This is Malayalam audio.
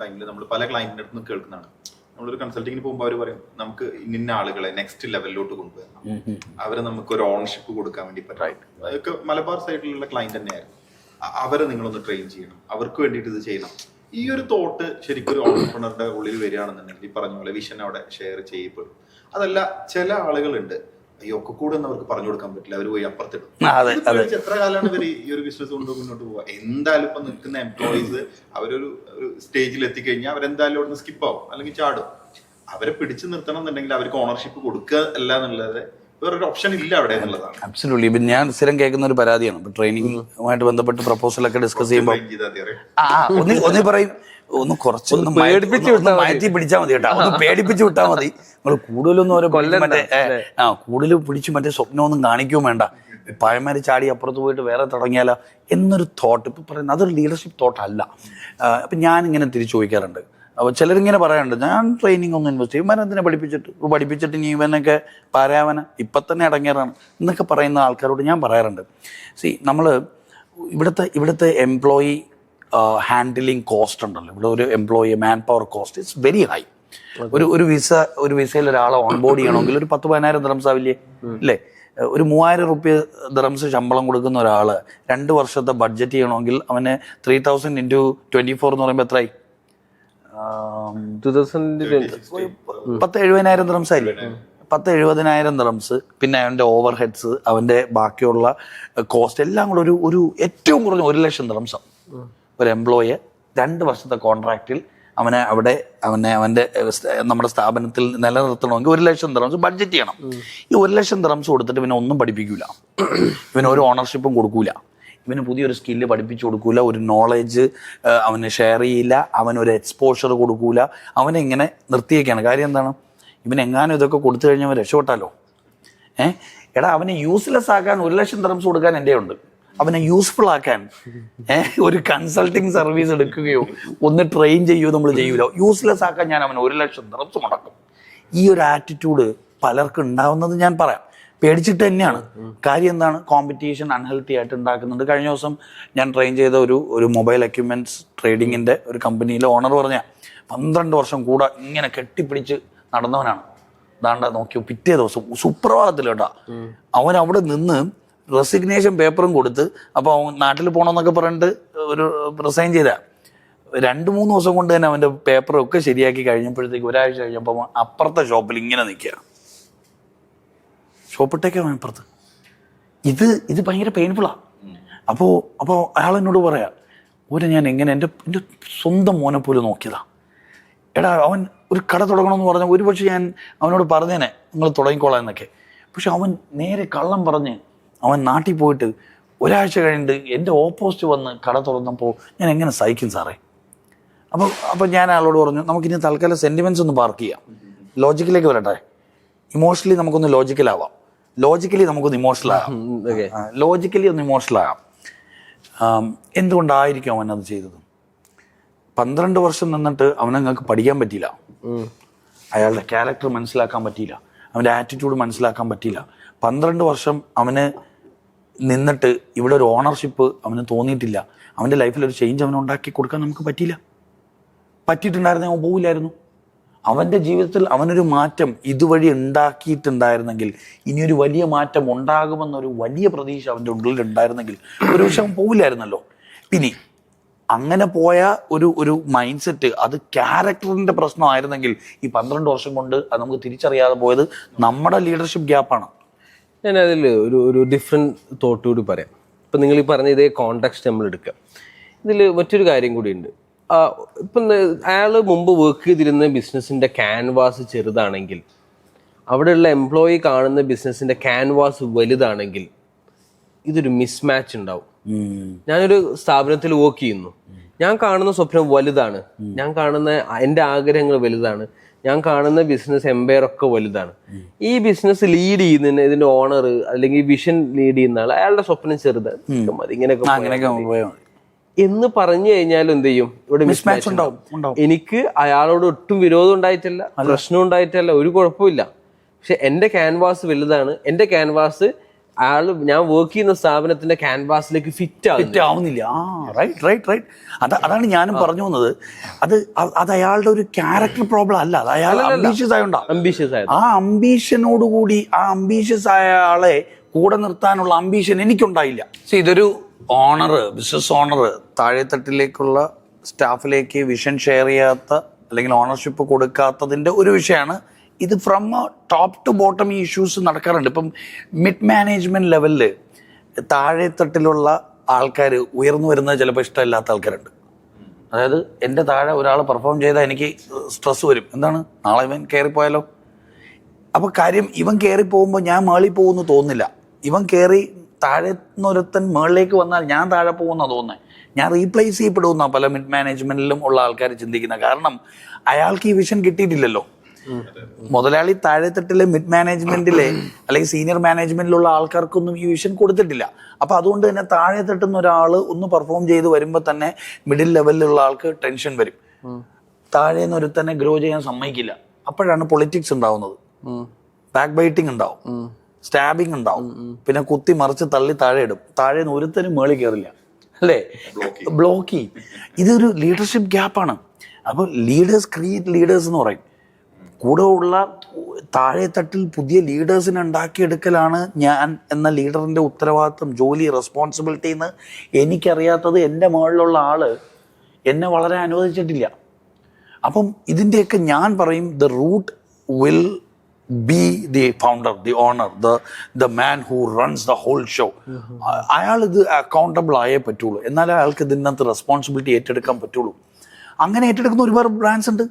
ടൈമിൽ നമ്മൾ പല ക്ലയന്റിന്റെ അടുത്ത് നിന്ന് കേൾക്കുന്നതാണ്. നമ്മളൊരു കൺസൾട്ടിങ്ങിന് പോകുമ്പോൾ അവർ പറയും നമുക്ക് ഇന്ന ആളുകളെ നെക്സ്റ്റ് ലെവലിലോട്ട് കൊണ്ടുവരണം. അവരെ നമുക്ക് ഒരു ഓണർഷിപ്പ് കൊടുക്കാൻ വേണ്ടി പറ്റും. അതൊക്കെ മലബാർ സൈഡിലുള്ള ക്ലയന്റ് തന്നെയായിരുന്നു. അവരെ നിങ്ങളൊന്ന് ട്രെയിൻ ചെയ്യണം. അവർക്ക് വേണ്ടിയിട്ട് ഇത് ചെയ്യണം. ഈ ഒരു തോട്ട് ശരിക്കും ഒരു ഓണ്ടർപ്രണറുടെ ഉള്ളിൽ വരികയാണെന്നുണ്ടെങ്കിൽ ഈ പറഞ്ഞ പോലെ വിഷൻ അവിടെ ഷെയർ ചെയ്യപ്പെടും. അതല്ല ചില ആളുകളുണ്ട് അയ്യോ ഒക്കെ കൂടെ അവർക്ക് പറഞ്ഞു കൊടുക്കാൻ പറ്റില്ല. അവർ പോയി അപ്പുറത്തിടും. എത്ര കാലമാണ് ഇവർ ഈ ഒരു ബിസിനസ് കൊണ്ട് മുന്നോട്ട് പോവുക? എന്തായാലും ഇപ്പൊ നിൽക്കുന്ന എംപ്ലോയീസ് അവരൊരു സ്റ്റേജിൽ എത്തിക്കഴിഞ്ഞാൽ അവരെന്തായാലും അവിടെ നിന്ന് സ്കിപ്പ് ആവും അല്ലെങ്കിൽ ചാടും. അവരെ പിടിച്ചു നിർത്തണം എന്നുണ്ടെങ്കിൽ അവർക്ക് ഓണർഷിപ്പ് കൊടുക്കുക അല്ല എന്നുള്ളത് വേറൊരു ഓപ്ഷൻ ഇല്ല അവിടെ എന്നുള്ളതാണ്. അബ്സല്യൂട്ട്ലി ഇപ്പം ഞാൻ സ്ഥിരം കേൾക്കുന്ന ഒരു പരാതിയാണ്. ഇപ്പം ട്രെയിനിങ്ങുമായിട്ട് ബന്ധപ്പെട്ട് പ്രപ്പോസലൊക്കെ ഡിസ്കസ് ചെയ്യുമ്പോൾ. ആ ആ, ഒന്ന് ഒന്ന് പറയും ഒന്ന് കുറച്ച് ഒന്ന് പേടിപ്പിച്ച് മാറ്റി പിടിച്ചാൽ മതി. കേട്ടോ. ഒന്ന് പേടിപ്പിച്ച് വിട്ടാൽ മതി. നിങ്ങൾ കൂടുതലൊന്നും ഓരോ കൊല്ലം മറ്റേ ആ കൂടുതൽ പിടിച്ച് മറ്റേ സ്വപ്നമൊന്നും കാണിക്കുകയും വേണ്ട. പഴമാര് ചാടി അപ്പുറത്ത് പോയിട്ട് വേറെ തുടങ്ങിയാലോ? എന്നൊരു തോട്ട് ഇപ്പം പറയുന്നത് അതൊരു ലീഡർഷിപ്പ് തോട്ടല്ല അപ്പം ഞാൻ ഇങ്ങനെ തിരിച്ചു ചോദിക്കാറുണ്ട്. അപ്പോൾ ചിലരിങ്ങനെ പറയാറുണ്ട് ഞാൻ ട്രെയിനിങ് ഒന്നും ഇൻവെസ്റ്റ് ചെയ്യും. എന്തിനെ പഠിപ്പിച്ചിട്ട്? പഠിപ്പിച്ചിട്ട് ഇനി ഇവനൊക്കെ പാരാവന? ഇപ്പം തന്നെ ഇടങ്ങേറാണ് എന്നൊക്കെ പറയുന്ന ആൾക്കാരോട് ഞാൻ പറയാറുണ്ട്. സി നമ്മൾ ഇവിടുത്തെ ഇവിടുത്തെ എംപ്ലോയി ഹാൻഡിലിംഗ് കോസ്റ്റ് ഉണ്ടല്ലോ. ഇവിടെ ഒരു employee man power cost it's very high ഒരു ഒരു വിസ ഒരു വിസയിൽ ഒരാളെ ഓൺബോർഡ് ചെയ്യണമെങ്കിൽ ഒരു പത്ത് പതിനായിരം ദ്രംസ് ആവില്ലേ അല്ലേ? ഒരു മൂവായിരം റുപ്യ ദിറംസ് ശമ്പളം കൊടുക്കുന്ന ഒരാൾ രണ്ട് വർഷത്തെ ബഡ്ജറ്റ് ചെയ്യണമെങ്കിൽ അവന് three thousand into twenty four എന്ന് പറയുമ്പോൾ എത്രയായി പത്ത് എഴുപതിനായിരം ദിറംസ് ആയില്ലേ പത്ത് എഴുപതിനായിരം ദിറംസ് പിന്നെ അവന്റെ ഓവർ ഹെഡ്സ് അവന്റെ ബാക്കിയുള്ള കോസ്റ്റ് എല്ലാം കൂടെ ഒരു ഒരു ഏറ്റവും കുറഞ്ഞ ഒരു ലക്ഷം ദിറംസാണ് ഒരു എംപ്ലോയെ രണ്ട് വർഷത്തെ കോൺട്രാക്റ്റിൽ അവനെ അവിടെ അവനെ അവന്റെ നമ്മുടെ സ്ഥാപനത്തിൽ നിലനിർത്തണമെങ്കിൽ ഒരു ലക്ഷം ദിറംസ് ബഡ്ജറ്റ് ചെയ്യണം. ഈ ഒരു ലക്ഷം ദിറംസ് കൊടുത്തിട്ട് ഇവനെ ഒന്നും പഠിപ്പിക്കൂല. ഇവന് ഒരു ഓണർഷിപ്പും കൊടുക്കൂല. ഇവന് പുതിയൊരു സ്കില്ല് പഠിപ്പിച്ചു കൊടുക്കൂല ഒരു നോളേജ് അവന് ഷെയർ ചെയ്യില്ല അവനൊരു എക്സ്പോഷർ കൊടുക്കൂല അവനെ ഇങ്ങനെ നിർത്തിയേക്കാണ്. കാര്യം എന്താണ്? ഇവൻ എങ്ങാനും ഇതൊക്കെ കൊടുത്തു കഴിഞ്ഞാൽ അവൻ രക്ഷപ്പെട്ടാലോ? ഏഹ് എടാ അവനെ യൂസ്ലെസ് ആക്കാൻ ഒരു ലക്ഷം ദിറംസ് കൊടുക്കാൻ എന്റെ ഉണ്ട് അവനെ യൂസ്ഫുൾ ആക്കാൻ. ഒരു കൺസൾട്ടിങ് സർവീസ് എടുക്കുകയോ ഒന്ന് ട്രെയിൻ ചെയ്യുകയോ നമ്മൾ ചെയ്യൂല. യൂസ്ലെസ് ആക്കാൻ ഞാൻ അവന് ഒരു ലക്ഷം ദിറംസ് മുടക്കും. ഈ ഒരു ആറ്റിറ്റ്യൂഡ് പലർക്കും ഉണ്ടാവുന്നത് ഞാൻ പറയാം. പേടിച്ചിട്ട് തന്നെയാണ്. കാര്യം എന്താണ്? കോമ്പറ്റീഷൻ അൺഹെൽത്തി ആയിട്ട് ഉണ്ടാക്കുന്നുണ്ട്. കഴിഞ്ഞ ദിവസം ഞാൻ ട്രെയിൻ ചെയ്ത ഒരു ഒരു മൊബൈൽ എക്യുപ്മെന്റ്സ് ട്രേഡിങ്ങിന്റെ ഒരു കമ്പനിയിലെ ഓണർ പറഞ്ഞ പന്ത്രണ്ട് വർഷം കൂടെ ഇങ്ങനെ കെട്ടിപ്പിടിച്ച് നടന്നവനാണ്. ദാണ്ട നോക്കിയോ പിറ്റേ ദിവസം സുപ്രഭാതത്തിൽ കേട്ടാ അവൻ അവിടെ നിന്ന് റെസിഗ്നേഷൻ പേപ്പറും കൊടുത്ത് അപ്പോൾ അവൻ നാട്ടിൽ പോകണമെന്നൊക്കെ പറഞ്ഞിട്ട് ഒരു റിസൈൻ ചെയ്ത. രണ്ട് മൂന്ന് ദിവസം കൊണ്ട് തന്നെ അവന്റെ പേപ്പറൊക്കെ ശരിയാക്കി കഴിഞ്ഞപ്പോഴത്തേക്ക് ഒരാഴ്ച കഴിഞ്ഞപ്പോൾ അപ്പുറത്തെ ഷോപ്പിൽ ഇങ്ങനെ നിൽക്കുക ഷോപ്പിട്ടേക്കാ അവൻ അപ്പുറത്ത് ഇത് ഇത് ഭയങ്കര പെയിൻഫുള്ളാണ് അപ്പോൾ അപ്പോൾ അയാൾ എന്നോട് പറയാം ഒരു ഞാൻ എങ്ങനെ എന്റെ എന്റെ സ്വന്തം മോനെ പോലും നോക്കിയതാ. എടാ അവൻ ഒരു കട തുടങ്ങണമെന്ന് പറഞ്ഞാൽ ഒരുപക്ഷെ ഞാൻ അവനോട് പറഞ്ഞേനെ നിങ്ങൾ തുടങ്ങിക്കോളാം എന്നൊക്കെ. പക്ഷെ അവൻ നേരെ കള്ളം പറഞ്ഞ് അവൻ നാട്ടിൽ പോയിട്ട് ഒരാഴ്ച കഴിഞ്ഞിട്ട് എന്റെ ഓപ്പോസിറ്റ് വന്ന് കട തുറന്നപ്പോൾ ഞാൻ എങ്ങനെ സഹിക്കും സാറേ? അപ്പോൾ അപ്പോൾ ഞാൻ അയാളോട് പറഞ്ഞു നമുക്കിനി തൽക്കാലം സെന്റിമെന്റ്സ് ഒന്ന് പാർക്ക് ചെയ്യാം. ലോജിക്കിലേക്ക് വരട്ടെ. ഇമോഷണലി നമുക്കൊന്ന് ലോജിക്കലാവാം ലോജിക്കലി നമുക്കൊന്ന് ഇമോഷണൽ ആകാം. ഓക്കെ ലോജിക്കലി ഒന്ന് ഇമോഷണൽ ആകാം. എന്തുകൊണ്ടായിരിക്കും അവൻ അത് ചെയ്തത്? പന്ത്രണ്ട് വർഷം നിന്നിട്ട് അവനങ്ങൾക്ക് പഠിക്കാൻ പറ്റിയില്ല. അയാളുടെ ക്യാരക്ടർ മനസ്സിലാക്കാൻ പറ്റിയില്ല. അവന്റെ ആറ്റിറ്റ്യൂഡ് മനസ്സിലാക്കാൻ പറ്റിയില്ല. പന്ത്രണ്ട് വർഷം അവന് നിന്നിട്ട് ഇവിടെ ഒരു ഓണർഷിപ്പ് അവന് തോന്നിയിട്ടില്ല. അവന്റെ ലൈഫിൽ ഒരു ചേഞ്ച് അവന് ഉണ്ടാക്കി കൊടുക്കാൻ നമുക്ക് പറ്റിയില്ല. പറ്റിയിട്ടുണ്ടായിരുന്നെങ്കിൽ അവൻ പോവില്ലായിരുന്നു. അവന്റെ ജീവിതത്തിൽ അവനൊരു മാറ്റം ഇതുവഴി ഉണ്ടാക്കിയിട്ടുണ്ടായിരുന്നെങ്കിൽ ഇനിയൊരു വലിയ മാറ്റം ഉണ്ടാകുമെന്നൊരു വലിയ പ്രതീക്ഷ അവന്റെ ഉള്ളിൽ ഉണ്ടായിരുന്നെങ്കിൽ ഒരു പക്ഷെ അവൻ പോവില്ലായിരുന്നല്ലോ. പിന്നെ അങ്ങനെ പോയ ഒരു ഒരു മൈൻഡ് സെറ്റ് അത് ക്യാരക്ടറിന്റെ പ്രശ്നമായിരുന്നെങ്കിൽ ഈ പന്ത്രണ്ട് വർഷം കൊണ്ട് അത് നമുക്ക് തിരിച്ചറിയാതെ പോയത് നമ്മുടെ ലീഡർഷിപ്പ് ഗ്യാപ്പാണ് ഞാൻ അതിൽ ഒരു ഒരു ഡിഫറെന്റ് തോട്ട് കൂടി പറയാം. ഇപ്പം നിങ്ങൾ ഈ പറഞ്ഞ ഇതേ കോണ്ടാക്സ്റ്റ് നമ്മൾ എടുക്കുക. ഇതിൽ മറ്റൊരു കാര്യം കൂടിയുണ്ട് ഇപ്പം അയാൾ മുമ്പ് വർക്ക് ചെയ്തിരുന്ന ബിസിനസ്സിന്റെ ക്യാൻവാസ് ചെറുതാണെങ്കിൽ അവിടെയുള്ള എംപ്ലോയി കാണുന്ന ബിസിനസ്സിന്റെ ക്യാൻവാസ് വലുതാണെങ്കിൽ ഇതൊരു മിസ്മാച്ച് ഉണ്ടാവും. ഞാനൊരു സ്ഥാപനത്തിൽ വർക്ക് ചെയ്യുന്നു. ഞാൻ കാണുന്ന സ്വപ്നം വലുതാണ്. ഞാൻ കാണുന്ന എന്റെ ആഗ്രഹങ്ങൾ വലുതാണ്. ഞാൻ കാണുന്ന ബിസിനസ് എംപയർ ഒക്കെ വലുതാണ്. ഈ ബിസിനസ് ലീഡ് ചെയ്യുന്നതിന് ഇതിന്റെ ഓണർ അല്ലെങ്കിൽ വിഷൻ ലീഡ് ചെയ്യുന്ന ആൾ അയാളുടെ സ്വപ്നം ചെറുതാണ്. ഇങ്ങനെയൊക്കെ എന്ന് പറഞ്ഞു കഴിഞ്ഞാൽ എന്ത് ചെയ്യും? ഇവിടെ മിസ്മാച്ച് ഉണ്ടാവും എനിക്ക് അയാളോട് ഒട്ടും വിരോധം ഉണ്ടായിട്ടില്ല പ്രശ്നം ഉണ്ടായിട്ടല്ല ഒരു കുഴപ്പമില്ല പക്ഷെ എന്റെ ക്യാൻവാസ് വലുതാണ്. എന്റെ ക്യാൻവാസ് അയാൾ ഞാൻ വർക്ക് ചെയ്യുന്ന സ്ഥാപനത്തിന്റെ ക്യാൻവാസിലേക്ക് ഫിറ്റ് ഫിറ്റ് ആവുന്നില്ല. ആ റൈറ്റ് റൈറ്റ് റൈറ്റ് അത് അതാണ് ഞാനും പറഞ്ഞു വന്നത്. അത് അത് അയാളുടെ ഒരു ക്യാരക്ടർ പ്രോബ്ലം അല്ല. അത് അയാൾ അംബീഷ്യസ് ആയോണ്ടാ. അംബീഷ്യസ് ആയത്. ആ അംബീഷനോടുകൂടി ആ അംബീഷ്യസ് ആയ ആളെ കൂടെ നിർത്താനുള്ള അംബീഷൻ എനിക്കുണ്ടായില്ല. ഇതൊരു ഓണർ ബിസിനസ് ഓണർ താഴെത്തട്ടിലേക്കുള്ള സ്റ്റാഫിലേക്ക് വിഷൻ ഷെയർ ചെയ്യാത്ത അല്ലെങ്കിൽ ഓണർഷിപ്പ് കൊടുക്കാത്തതിന്റെ ഒരു വിഷയമാണ് ഇത് ഫ്രം ടോപ്പ് ടു ബോട്ടം ഈ ഇഷ്യൂസ് നടക്കാറുണ്ട്. ഇപ്പം മിഡ് മാനേജ്മെന്റ് ലെവലിൽ താഴെത്തട്ടിലുള്ള ആൾക്കാർ ഉയർന്നു വരുന്നത് ചിലപ്പോൾ ഇഷ്ടമില്ലാത്ത ആൾക്കാരുണ്ട്. അതായത് എന്റെ താഴെ ഒരാൾ പെർഫോം ചെയ്താൽ എനിക്ക് സ്ട്രെസ് വരും. എന്താണ്? നാളെ ഇവൻ കയറിപ്പോയാലോ അപ്പോൾ കാര്യം ഇവൻ കയറി പോകുമ്പോൾ ഞാൻ മേളിൽ പോകുമെന്ന് തോന്നില്ല ഇവൻ കയറി താഴെ നിന്നൊരുത്തൻ മേളിലേക്ക് വന്നാൽ ഞാൻ താഴെ പോകുന്ന തോന്നുന്നത് ഞാൻ റീപ്ലേസ് ചെയ്യപ്പെടുന്ന പല മിഡ് മാനേജ്മെന്റിലും ഉള്ള ആൾക്കാർ ചിന്തിക്കുന്നത്. കാരണം അയാൾക്ക് ഈ വിഷൻ കിട്ടിയിട്ടില്ലല്ലോ. മുതലാളി താഴെത്തട്ടിലെ മിഡ് മാനേജ്മെന്റിലെ അല്ലെങ്കിൽ സീനിയർ മാനേജ്മെന്റിലുള്ള ആൾക്കാർക്കൊന്നും ഈ വിഷൻ കൊടുത്തിട്ടില്ല. അപ്പൊ അതുകൊണ്ട് തന്നെ താഴെ തട്ടുന്ന ഒരാൾ ഒന്ന് പെർഫോം ചെയ്ത് വരുമ്പോൾ തന്നെ മിഡിൽ ലെവലിലുള്ള ആൾക്ക് ടെൻഷൻ വരും. താഴെ നിന്ന് ഒരുത്തനെ ഗ്രോ ചെയ്യാൻ സമ്മതിക്കില്ല. അപ്പോഴാണ് പൊളിറ്റിക്സ് ഉണ്ടാവുന്നത്. ബാക്ക് ബൈറ്റിംഗ് ഉണ്ടാവും. സ്റ്റാബിങ് ഉണ്ടാവും. പിന്നെ കുത്തി മറിച്ച് തള്ളി താഴെ ഇടും. താഴെ നിന്ന് ഒരുത്തനും മേളിൽ കയറില്ല അല്ലേ? ബ്ലോക്ക് ചെയ്യും ഇതൊരു ലീഡർഷിപ്പ് ഗ്യാപ്പാണ് അപ്പോൾ ലീഡേഴ്സ് ക്രിയേറ്റ് ലീഡേഴ്സ് എന്ന് പറയും. കൂടെ ഉള്ള താഴെത്തട്ടിൽ പുതിയ ലീഡേഴ്സിനെ ഉണ്ടാക്കിയെടുക്കലാണ് ഞാൻ എന്ന ലീഡറിന്റെ ഉത്തരവാദിത്വം ജോലി റെസ്പോൺസിബിലിറ്റി എന്ന് എനിക്കറിയാത്തത് എന്റെ മുകളിലുള്ള ആൾ എന്നെ വളരെ അനുവദിച്ചിട്ടില്ല. അപ്പം ഇതിന്റെയൊക്കെ ഞാൻ പറയും the root will be the founder the owner the the man who runs the whole show അയാൾ ഇത് അക്കൗണ്ടബിൾ ആയേ പറ്റുള്ളൂ. എന്നാലേ അയാൾക്ക് ഇതിനകത്ത് റെസ്പോൺസിബിലിറ്റി ഏറ്റെടുക്കാൻ പറ്റുള്ളൂ. അങ്ങനെ ഏറ്റെടുക്കുന്ന ഒരുപാട് ബ്രാൻഡ്സ് ഉണ്ട്.